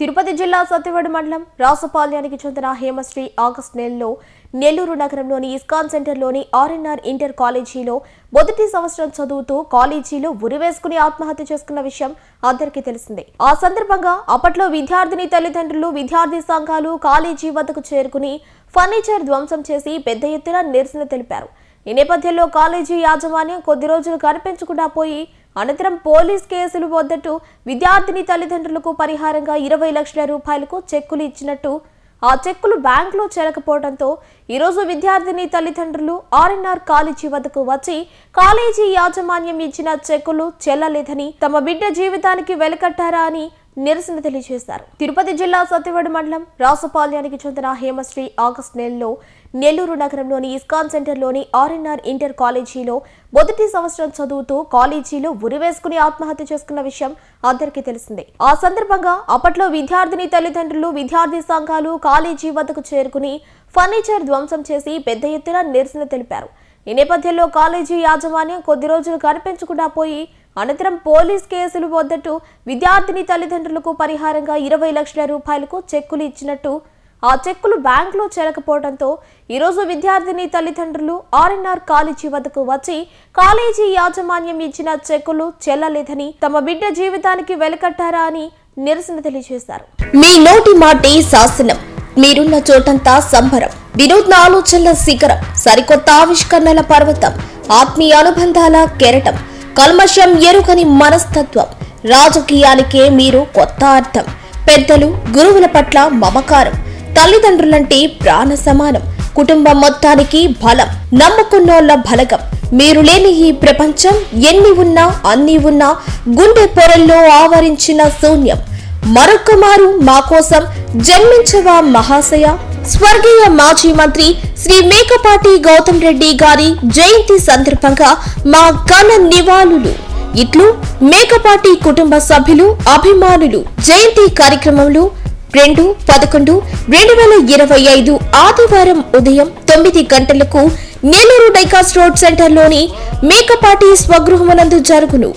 తిరుపతి జిల్లా సత్యవాడ మండలం రాసపాల్యానికి చెందిన హేమశ్రీ ఆగస్ట్ నెలలో నెల్లూరు నగరంలోని ఇస్కాన్ సెంటర్లోని ఆర్ఎన్ఆర్ ఇంటర్ కాలేజీలో మొదటి సంవత్సరం చదువుతూ కాలేజీలో ఉరివేసుకుని ఆత్మహత్య చేసుకున్న విషయం అందరికీ తెలిసిందే. ఆ సందర్భంగా అప్పట్లో విద్యార్థిని తల్లిదండ్రులు విద్యార్థి సంఘాలు కాలేజీ వద్దకు చేరుకుని ఫర్నిచర్ ధ్వంసం చేసి పెద్ద ఎత్తున నిరసన తెలిపారు. ఈ నేపథ్యంలో కాలేజీ యాజమాన్యం కొద్ది రోజులు కనిపించకుండా పోయి అనంతరం పోలీస్ కేసులు వద్దట్టు విద్యార్థిని తల్లిదండ్రులకు పరిహారంగా ఇరవై లక్షల రూపాయలకు చెక్కులు ఇచ్చినట్టు ఆ చెక్కులు బ్యాంకులో చేరకపోవడంతో ఈరోజు విద్యార్థిని తల్లిదండ్రులు ఆర్ఎన్ఆర్ కాలేజీ వద్దకు వచ్చి కాలేజీ యాజమాన్యం ఇచ్చిన చెక్కులు చెల్లలేదని తమ బిడ్డ జీవితానికి వెలకట్టారా అని నిరసన తెలియజేశారు. తిరుపతి జిల్లా సత్యవాడ మండలం రాసపాల్యానికి చెందిన హేమశ్రీ ఆగస్టు నెలలో నెల్లూరు నగరంలోని ఇస్కాన్ సెంటర్లోని ఆర్ఎన్ఆర్ ఇంటర్ కాలేజీలో మొదటి సంవత్సరం చదువుతూ కాలేజీలో ఉరివేసుకుని ఆత్మహత్య చేసుకున్న విషయం అందరికీ తెలిసిందే. ఆ సందర్భంగా అప్పట్లో విద్యార్థిని తల్లిదండ్రులు విద్యార్థి సంఘాలు కాలేజీ వద్దకు చేరుకుని ఫర్నిచర్ ధ్వంసం చేసి పెద్ద ఎత్తున నిరసన తెలిపారు. ఈ నేపథ్యంలో కాలేజీ యాజమాన్యం కొద్ది రోజులు కనిపించకుండా పోయి అనంతరం పోలీస్ కేసులు వద్దట్టు విద్యార్థిని తల్లిదండ్రులకు పరిహారంగా ఇరవై లక్షల రూపాయలకు చెక్కులు ఇచ్చినట్టు ఆ చెక్కులు బ్యాంకులో చేరకపోవడంతో ఈరోజు విద్యార్థిని తల్లిదండ్రులు ఆర్ఎన్ఆర్ కాలేజీ వద్దకు వచ్చి కాలేజీ యాజమాన్యం ఇచ్చిన చెక్కులు చెల్లలేదని తమ బిడ్డ జీవితానికి వెలకట్టారా అని నిరసన తెలియజేశారు. మీ నోటి మాటే శాసనం. మీరున్న చోటంతా సంబరం. వినూత్న ఆలోచనల శిఖరం. సరికొత్త ఆవిష్కరణల పర్వతం. ఆత్మీయ అనుబంధాల కెరటం. కల్మషం ఎరుకని మనస్తత్వం. రాజకీయానికే మీరు కొత్త అర్థం. పెద్దలు గురువుల పట్ల మమకారం. తల్లిదండ్రులంటే ప్రాణ సమానం. కుటుంబం మొత్తానికి బలం. నమ్ముకున్నోళ్ళ బలగం. మీరు లేని ఈ ప్రపంచం ఎన్ని ఉన్నా అన్ని ఉన్నా గుండె పొరల్లో ఆవరించిన శూన్యం. మరొక్క మారు మా కోసం జన్మించవా మహాశయ? స్వర్గీయ మాజీ మంత్రి శ్రీ మేకపాటి గౌతమ్ రెడ్డి గారి జయంతి సందర్భంగా మా ఘన నివాళులు. ఇట్లు మేకపాటి కుటుంబ సభ్యులు అభిమానులు జయంతి కార్యక్రమంలో రెండు పదకొండు రెండు వేల ఇరవై ఐదు ఆదివారం ఉదయం తొమ్మిది గంటలకు నెల్లూరు డైకాస్ రోడ్ సెంటర్లోని మేకపాటి స్వగృహమునందు జరుగును.